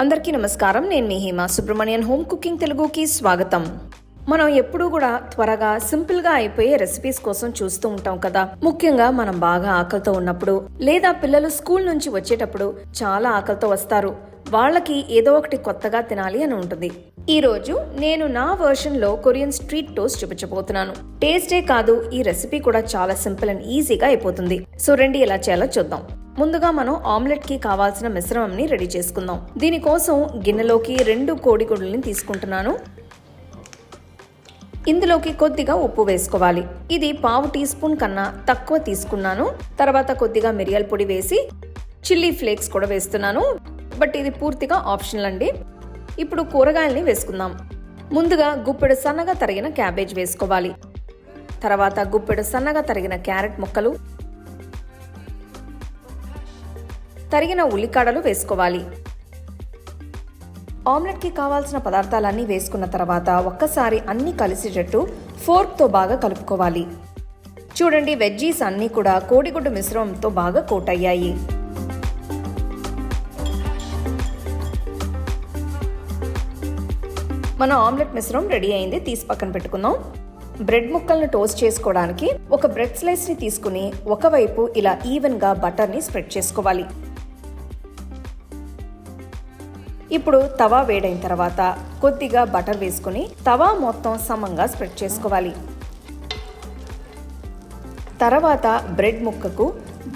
అందరికీ నమస్కారం. నేను మీ హేమ సుబ్రహ్మణ్యన్. హోమ్ కుకింగ్ తెలుగుకి స్వాగతం. మనం ఎప్పుడూ కూడా త్వరగా సింపుల్గా అయిపోయే రెసిపీస్ కోసం చూస్తూ ఉంటాం కదా. ముఖ్యంగా మనం బాగా ఆకలితో ఉన్నప్పుడు లేదా పిల్లలు స్కూల్ నుంచి వచ్చేటప్పుడు చాలా ఆకలితో వస్తారు. వాళ్ళకి ఏదో ఒకటి కొత్తగా తినాలి అని ఉంటుంది. ఈ రోజు నేను నా వర్షన్లో కొరియన్ స్ట్రీట్ టోస్ట్ చూపించబోతున్నాను. టేస్టే కాదు ఈ రెసిపీ కూడా చాలా సింపుల్ అండ్ ఈజీగా అయిపోతుంది. సో రండి ఎలా చేయాలో చూద్దాం. ముందుగా మనం ఆమ్లెట్కి కావాల్సిన మిశ్రమంని రెడీ చేసుకుందాం. దీనికోసం గిన్నెలోకి రెండు కోడిగుడ్లని తీసుకుంటున్నాను. ఇందులోకి కొద్దిగా ఉప్పు వేసుకోవాలి. ఇది పావు టీ స్పూన్ కన్నా తక్కువ తీసుకున్నాను. తర్వాత కొద్దిగా మిరియాల పొడి వేసి చిల్లీ ఫ్లేక్స్ కూడా వేస్తున్నాను. బట్ ఇది పూర్తిగా ఆప్షనల్ అండి. ఇప్పుడు కూరగాయల్ని వేసుకుందాం. ముందుగా గుప్పెడు సన్నగా తరిగిన క్యాబేజ్ వేసుకోవాలి. తర్వాత గుప్పెడు సన్నగా తరిగిన క్యారెట్ ముక్కలు తరిగిన ఉల్లికాడలు వేసుకోవాలి. ఆమ్లెట్కి కావాల్సిన పదార్థాలన్నీ వేసుకున్న తర్వాత ఒక్కసారి అన్నీ కలిసేటట్టు ఫోర్క్తో బాగా కలుపుకోవాలి. చూడండి వెజ్జీస్ అన్నీ కూడా కోడిగుడ్డు మిశ్రమంతో బాగా కోట్ అయ్యాయి మన ఆమ్లెట్ మిశ్రమం రెడీ అయింది. తీసి పక్కన పెట్టుకుందాం. బ్రెడ్ ముక్కలను టోస్ట్ చేసుకోవడానికి ఒక బ్రెడ్ స్లైస్ని తీసుకుని ఒకవైపు ఇలా ఈవెన్గా బటర్ని స్ప్రెడ్ చేసుకోవాలి. ఇప్పుడు తవా వేడైన తర్వాత కొద్దిగా బటర్ వేసుకుని తవా మొత్తం సమంగా స్ప్రెడ్ చేసుకోవాలి. తర్వాత బ్రెడ్ ముక్కకు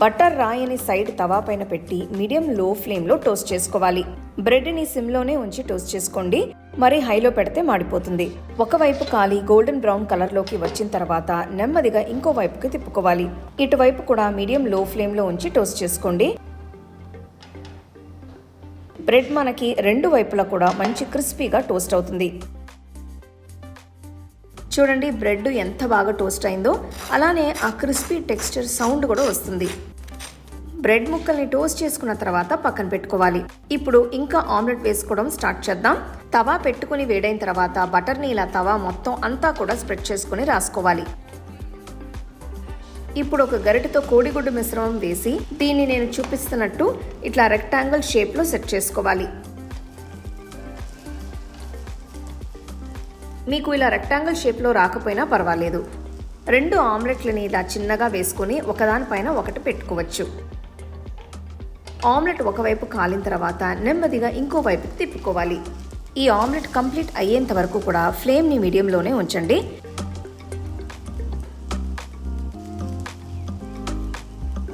బటర్ రాయని సైడ్ తవా పైన పెట్టి మీడియం లో ఫ్లేమ్లో టోస్ట్ చేసుకోవాలి. బ్రెడ్ని సిమ్లోనే ఉంచి టోస్ట్ చేసుకోండి. మరి హైలో పెడితే మాడిపోతుంది. ఒకవైపు కాలి గోల్డెన్ బ్రౌన్ కలర్లోకి వచ్చిన తర్వాత నెమ్మదిగా ఇంకో వైపుకి తిప్పుకోవాలి. ఇటువైపు కూడా మీడియం లో ఫ్లేమ్లో ఉంచి టోస్ట్ చేసుకోండి. బ్రెడ్ మనకి రెండు వైపులా కూడా మంచి క్రిస్పీగా టోస్ట్ అవుతుంది. చూడండి బ్రెడ్ ఎంత బాగా టోస్ట్ అయిందో అలానే ఆ క్రిస్పీ టెక్స్చర్ సౌండ్ కూడా వస్తుంది. బ్రెడ్ ముక్కల్ని టోస్ట్ చేసుకున్న తర్వాత పక్కన పెట్టుకోవాలి. ఇప్పుడు ఇంకా ఆమ్లెట్ వేసుకోవడం స్టార్ట్ చేద్దాం. తవా పెట్టుకుని వేడైన తర్వాత బటర్ని ఇలా తవా మొత్తం అంతా కూడా స్ప్రెడ్ చేసుకుని రాసుకోవాలి. ఇప్పుడు ఒక గరిటెతో కోడిగుడ్డు మిశ్రమం వేసి దీన్ని నేను చూపిస్తున్నట్టు ఇట్లా రెక్టాంగిల్ షేప్లో సెట్ చేసుకోవాలి. మీకు ఇలా రెక్టాంగిల్ షేప్లో రాకపోయినా పర్వాలేదు. రెండు ఆమ్లెట్లని ఇలా చిన్నగా వేసుకొని ఒకదానిపైన ఒకటి పెట్టుకోవచ్చు. ఆమ్లెట్ ఒకవైపు కాలిన తర్వాత నెమ్మదిగా ఇంకో వైపుకి తిప్పుకోవాలి. ఈ ఆమ్లెట్ కంప్లీట్ అయ్యేంత వరకు కూడా ఫ్లేమ్ని మీడియంలోనే ఉంచండి.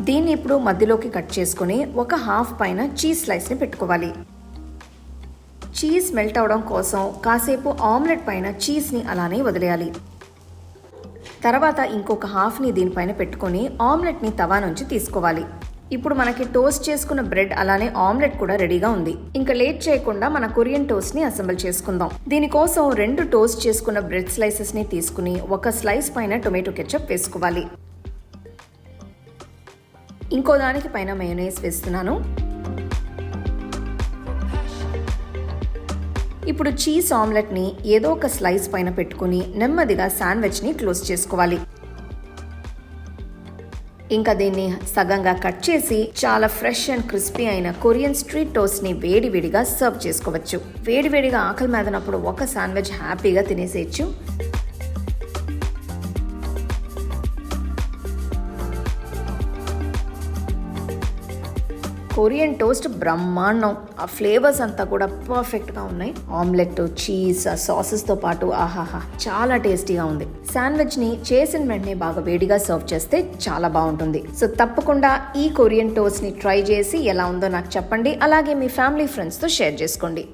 దీన్ని ఇప్పుడు మధ్యలోకి కట్ చేసుకుని ఒక హాఫ్ పైన చీజ్ స్లైస్ని పెట్టుకోవాలి. చీజ్ మెల్ట్ అవడం కోసం కాసేపు ఆమ్లెట్ పైన చీజ్ని అలానే వదిలేయాలి. తర్వాత ఇంకొక హాఫ్ని దీనిపైన పెట్టుకొని ఆమ్లెట్ని తవా నుంచి తీసుకోవాలి. ఇప్పుడు మనకి టోస్ట్ చేసుకున్న బ్రెడ్ అలానే ఆమ్లెట్ కూడా రెడీగా ఉంది. ఇంకా లేట్ చేయకుండా మన కొరియన్ టోస్ట్ని అసెంబుల్ చేసుకుందాం. దీనికోసం రెండు టోస్ట్ చేసుకున్న బ్రెడ్ స్లైసెస్ని తీసుకుని ఒక స్లైస్ పైన టొమాటో కెచప్ వేసుకోవాలి. ఇంకో దానికి పైన మయోనైస్ వేస్తున్నాను. ఇప్పుడు చీజ్ ఆమ్లెట్ని ఏదో ఒక స్లైస్ పైన పెట్టుకుని నెమ్మదిగా శాండ్విచ్ని క్లోజ్ చేసుకోవాలి. ఇంకా దీన్ని సగంగా కట్ చేసి చాలా ఫ్రెష్ అండ్ క్రిస్పీ అయిన కొరియన్ స్ట్రీట్ టోస్ట్ని వేడివేడిగా సర్వ్ చేసుకోవచ్చు. వేడివేడిగా ఆకలి మీదనప్పుడు ఒక శాండ్విచ్ హ్యాపీగా తినేసేయచ్చు. కొరియన్ టోస్ట్ బ్రహ్మాండం. ఆ ఫ్లేవర్స్ అంతా కూడా పర్ఫెక్ట్గా ఉన్నాయి. ఆమ్లెట్ చీజ్ ఆ సాసెస్తో పాటు ఆహాహా చాలా టేస్టీగా ఉంది. శాండ్విచ్ని చేసిన వెంటనే బాగా వేడిగా సర్వ్ చేస్తే చాలా బాగుంటుంది. సో తప్పకుండా ఈ కొరియన్ టోస్ట్ని ట్రై చేసి ఎలా ఉందో నాకు చెప్పండి. అలాగే మీ ఫ్యామిలీ ఫ్రెండ్స్తో షేర్ చేసుకోండి.